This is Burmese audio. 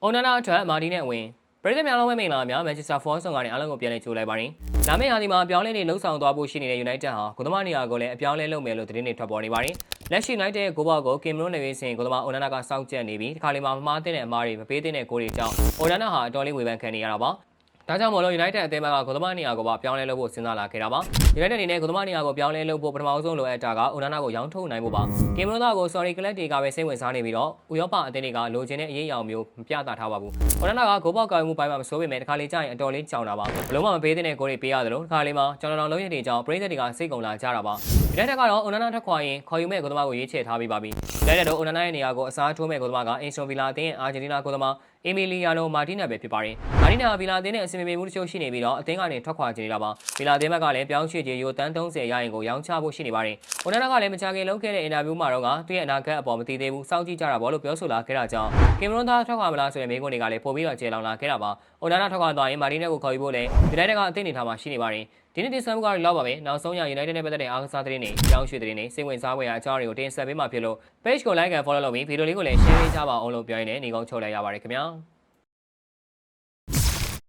။အော်နာနာအတွက်မာဒီနဲ့အဝင်ပရိသတ်များလုံးဝမင်္ဂလာများမန်ချက်စတာဖောဆော့ကနေအားလုံးကိုပြန်လည်ကြိုးလိုက်ပါရင်။လာမယ့်ရာသီမှာအပြောင်းလဲတွေလှုပ်ဆောင်သွားဖို့ရှိနေတဲ့ United ဟာဂိုသမားနေရာကိုလည်းအပြောင်းလဲလုပ်မယ်လို့သတင်းတွေထွက်ပေါ်နေပါတယ်။လက်ရှိ United ရဲ့ဂိုးဘောက်ကိုကင်မရွန်နေရေးစဉ်ဂိုသမားအော်နာနာကစောင့်ကြက်နေပြီးဒီခါလေးမှာမမှားတဲ့အမားတွေမပေးတဲ့ဂိုးတွေကြောင့်အော်နာနာဟာအတော်လေးဝေဖန်ခံနေရတာပါ။ ဒါကြောင့်မလို့ United အသင်းကဂိုသမားနေရာကိုပါပြောင်းလဲလုပ်ဖို့စဉ်းစားလာခဲ့တာပါ။ United အနေနဲ့ဂိုသမားနေရာကိုပြောင်းလဲလုပ်ဖို့ပထမဆုံးလိုအပ်တာကအိုနာနာကိုရောင်းထုတ်နိုင်ဖို့ပါ။ကင်မရွန်သားကို Sorry Club တွေကပဲစိတ်ဝင်စားနေပြီးတော့ဥရောပအသင်းတွေကလိုချင်တဲ့အရေးအယောင်မျိုးမပြသထားပါဘူး။အိုနာနာကဂိုးပေါက်ကောက်မှုပိုင်းမှာမစိုးပေမဲ့ဒီခါလေးကျရင်အတော်လေးကြောင်တာပါ။ဘလုံးမမပေးတဲ့ဂိုးတွေပေးရတယ်လို့ဒီခါလေးမှာကြောင်တောင်လုံးရည်တွေကြောင့်ပရိသတ်တွေကစိတ်ကုန်လာကြတာပါ။ United ကတော့အိုနာနာထက်ခွာရင်ခေါ်ယူမဲ့ဂိုသမားကိုရွေးချယ်ထားပြီးပါပြီ။ United တို့အိုနာနာရဲ့နေရာကိုအစားထိုးမဲ့ဂိုသမားကအင်စတိုဗီလာအသင်းရဲ့အာဂျင်တီးနာဂိုသမားအီမီလီယာနိုမာတီနာပဲဖြစ်ပါတယ်။မာတီနာဗီလာအသင်းနဲ့အစီအမံပေးမှုတချို့ရှိနေပြီးတော့အသင်းကနေထွက်ခွာချင်နေတာပါ။ဗီလာအသင်းဘက်ကလည်းပြောင်းရွှေ့ခြင်းရိုတန်း30ရရင်ကိုရောင်းချဖို့ရှိနေပါတယ်။အိုနာနာကလည်းမကြခင်လုပ်ခဲ့တဲ့အင်တာဗျူးမှာတော့ကသူ့ရဲ့အနာဂတ်အပေါ်မသိသေးဘူးစောင့်ကြည့်ကြတာပေါ့လို့ပြောဆိုလာခဲ့တာကြောင့်ကင်မရွန်သားထွက်ခွာမလားဆိုတဲ့မေးခွန်းတွေကလည်းပို့ပြီးတော့ကျေလောင်လာခဲ့တာပါ။အိုနာနာထွက်ခွာသွားရင်မာတီနာကိုခေါ်ယူဖို့လည်းယူနိုက်တက်ကအသင်းနေထားမှာရှိနေပါတယ်။ဒီနေ့တင်ဆက်မှုကတော့လောက်ပါပဲ။နောက်ဆုံးရ United နဲ့ပတ်သက်တဲ့အားကစားသတင်းတွေ၊ကြောင်းရွှေသတင်းတွေ၊စိတ်ဝင်စားဖွယ်ရာအကြောင်းတွေကိုတင်ဆက်ပေးမှာဖြစ်လို့ page ကို like and follow လုပ်ပြီးဗီဒီယိုလေးကိုလည်း share ပေးကြပါအောင်လို့ပြောရင်းနဲ့နေကောင်းချုပ်လိုက်ရပါတယ်ခင်ဗျာ။